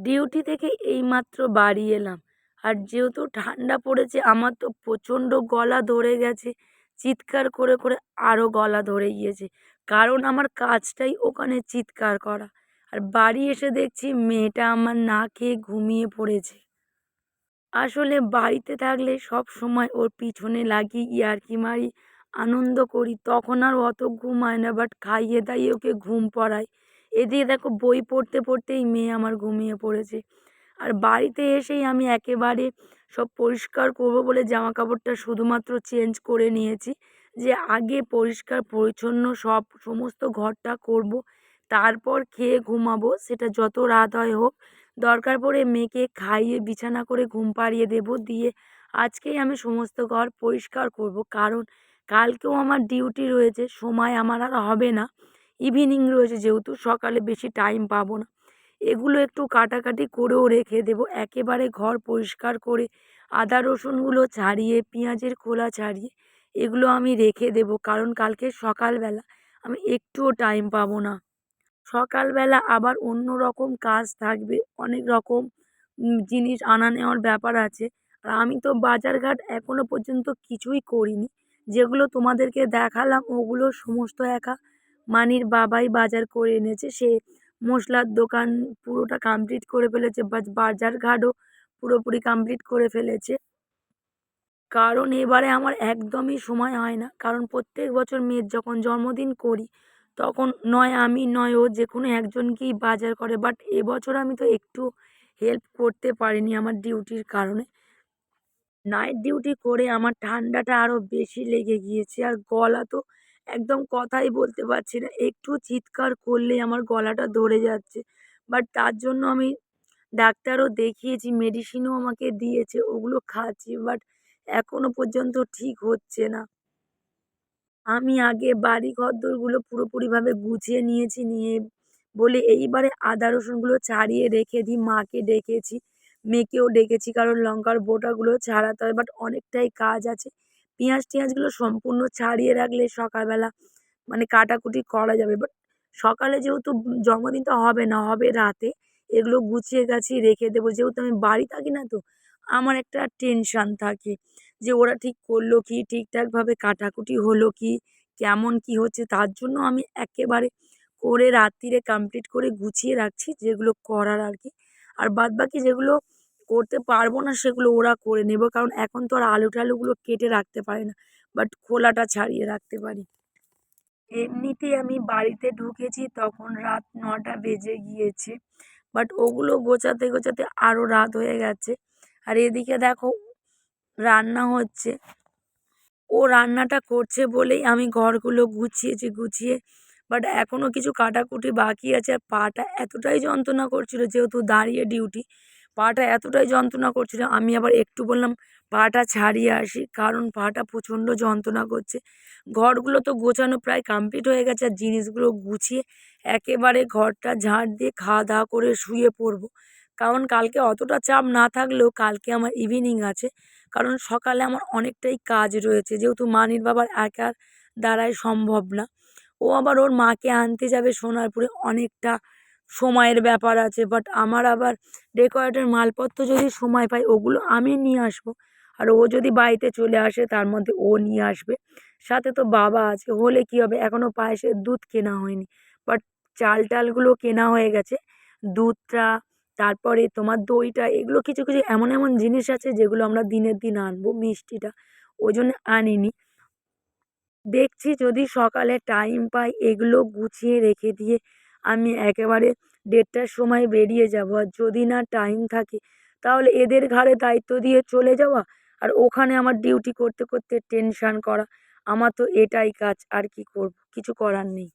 Duty থেকে এইমাত্র বাড়ি এলাম। আর যেহেতু ঠান্ডা পড়েছে, আমার তো প্রচণ্ড গলা ধরে গেছে। চিৎকার করে করে আরও গলা ধরে গিয়েছে। কারণ আমার কাজটাই ওখানে চিৎকার করা। আর বাড়ি এসে দেখছি মেয়েটা আমার না খেয়ে ঘুমিয়ে পড়েছে। আসলে বাড়িতে থাকলে সব সময় ওর পিছনে লাগি ইয়ার্কি মারি, আনন্দ করি। তখন আর অত ঘুম হয় না বাট খাইয়ে দাইয়ে ওকে ঘুম পড়াই এদিকে দেখো বই পড়তে পড়তেই মেয়ে আমার ঘুমিয়ে পড়েছে। আর বাড়িতে এসেই আমি একেবারে সব পরিষ্কার করব বলে জামা কাপড়টা শুধুমাত্র চেঞ্জ করে নিয়েছি যে আগে পরিষ্কার, পরিচ্ছন্ন সব সমস্ত ঘরটা করব, তারপর খেয়ে ঘুমাবো, সেটা যত রাত হয় হোক। দরকার পড়ে মেয়েকে খাইয়ে, বিছানা করে ঘুম পাড়িয়ে দেবো, দিয়ে আজকেই আমি সমস্ত ঘর পরিষ্কার করব। কারণ কালকেও আমার ডিউটি রয়েছে, সময় আমার আর হবে না। ইভিনিং রয়েছে যেহেতু সকালে বেশি টাইম পাবো না। এগুলো একটু কাটাকাটি করেও রেখে দেবো। একেবারে ঘর পরিষ্কার করে আদা রসুনগুলো ছাড়িয়ে, পেঁয়াজের খোলা ছাড়িয়ে এগুলো আমি রেখে দেবো। কারণ কালকে সকালবেলা আমি একটুও টাইম পাবো না। সকালবেলা আবার অন্য রকম কাজ থাকবে, অনেক রকম জিনিস আনা নেওয়ার ব্যাপার আছে। আর আমি তো বাজারঘাট এখনও পর্যন্ত কিছুই করিনি। যেগুলো তোমাদেরকে দেখালাম ওগুলো সমস্ত একা মানির বাবাই বাজার করে এনেছে। সে মশলার দোকান পুরোটা কমপ্লিট করে ফেলেছে বাজারঘাটও পুরোপুরি কমপ্লিট করে ফেলেছে। কারণ এবারে আমার একদমই সময় হয় না। কারণ প্রত্যেক বছর মেয়ের যখন জন্মদিন করি, তখন নয় আমি, নয় ও যে কোনো একজনকেই বাজার করে, বাট এবছর আমি তো একটু হেল্প করতে পারিনি আমার ডিউটির কারণে। নাইট ডিউটি করে আমার ঠান্ডাটা আরও বেশি লেগে গিয়েছে, আর গলা তো একদম কথাই বলতে পারছি না। একটু চিৎকার করলেই আমার গলাটা ধরে যাচ্ছে। বাট তার জন্য আমি ডাক্তারও দেখিয়েছি মেডিসিনও আমাকে দিয়েছে, ওগুলো খাচ্ছি বাট এখনও পর্যন্ত ঠিক হচ্ছে না। আমি আগে বাড়ি ঘরদোরগুলো পুরোপুরিভাবে গুছিয়ে নিয়েছি, নিয়ে বলে এইবারে আদা রসুনগুলো ছাড়িয়ে রেখে দিই মাকে ডেকেছি। মেয়েকেও ডেকেছি, কারণ লঙ্কার বোটাগুলো ছাড়াতে হয় বাট অনেকটাই কাজ আছে। পেঁয়াজ টেঁয়াজগুলো সম্পূর্ণ ছাড়িয়ে রাখলে সকালবেলা মানে কাটাকুটি করা যাবে। বাট সকালে যেহেতু জন্মদিনটা হবে না, হবে রাতে, এগুলো গুছিয়ে গাছিয়ে রেখে দেবো। যেহেতু আমি বাড়ি থাকি না তো, আমার একটা টেনশান থাকে যে ওরা ঠিক করল কি, ঠিকঠাকভাবে কাটাকুটি হলো কি, কেমন কি হচ্ছে, তার জন্য আমি একেবারে করে রাত্রিরে কমপ্লিট করে গুছিয়ে রাখছি যেগুলো করার আর কি। আর বাদ বাকি যেগুলো করতে পারব না সেগুলো ওরা করে নেব। কারণ এখন তো আর আলু টালুগুলো কেটে রাখতে পারি না বাট খোলাটা ছাড়িয়ে রাখতে পারি। এমনিতেই আমি বাড়িতে ঢুকেছি তখন রাত নটা বেজে গিয়েছে বাট ওগুলো গোছাতে গোছাতে আরও রাত হয়ে গেছে। আর এদিকে দেখো, রান্না হচ্ছে। ও রান্নাটা করছে বলেই আমি ঘরগুলো গুছিয়েছি, গুছিয়ে বাট এখনও কিছু কাটাকুটি বাকি আছে আর পাটা এতটাই যন্ত্রণা করছিল যেহেতু দাঁড়িয়ে ডিউটি পাটা এতটাই যন্ত্রণা করছিল, আমি আবার একটু বললাম, পাটা ছাড়িয়ে আসি। কারণ পাটা প্রচণ্ড যন্ত্রণা করছে। ঘরগুলো তো গোছানো প্রায় কমপ্লিট হয়ে গেছে, আর জিনিসগুলো গুছিয়ে একেবারে ঘরটা ঝাঁট দিয়ে খাওয়া দাওয়া করে শুয়ে পড়ব। কারণ কালকে অতটা চাপ না থাকলেও কালকে আমার ইভিনিং আছে, কারণ সকালে আমার অনেকটাই কাজ রয়েছে। যেহেতু মানির বাবার একার দ্বারাই সম্ভব না, ও আবার ওর মাকে আনতে যাবে সোনারপুরে অনেকটা সময়ের ব্যাপার আছে বাট আমার আবার ডেকোরেটের মালপত্র যদি সময় পাই, ওগুলো আমি নিয়ে আসব। আর ও যদি বাড়িতে চলে আসে, তার মধ্যে ও নিয়ে আসবে। সাথে তো বাবা আছে, হলে কী হবে? এখনও পায়েসের দুধ কেনা হয়নি। বাট চাল টালগুলো কেনা হয়ে গেছে। দুধটা, তারপরে তোমার দইটা, এগুলো কিছু কিছু এমন এমন জিনিস আছে, যেগুলো আমরা দিনের দিন আনব, মিষ্টিটা। ওই জন্য আনিনি। দেখছি যদি সকালে টাইম পাই, এগুলো গুছিয়ে রেখে দিয়ে আমি একেবারে দেড়টার সময় বেরিয়ে যাব। আর যদি না টাইম থাকে, তাহলে এদের ঘাড়ে দায়িত্ব দিয়ে চলে যাওয়া আর ওখানে আমার ডিউটি করতে করতে টেনশান করা। আমার তো এটাই কাজ, আর কি করব? কিছু করার নেই।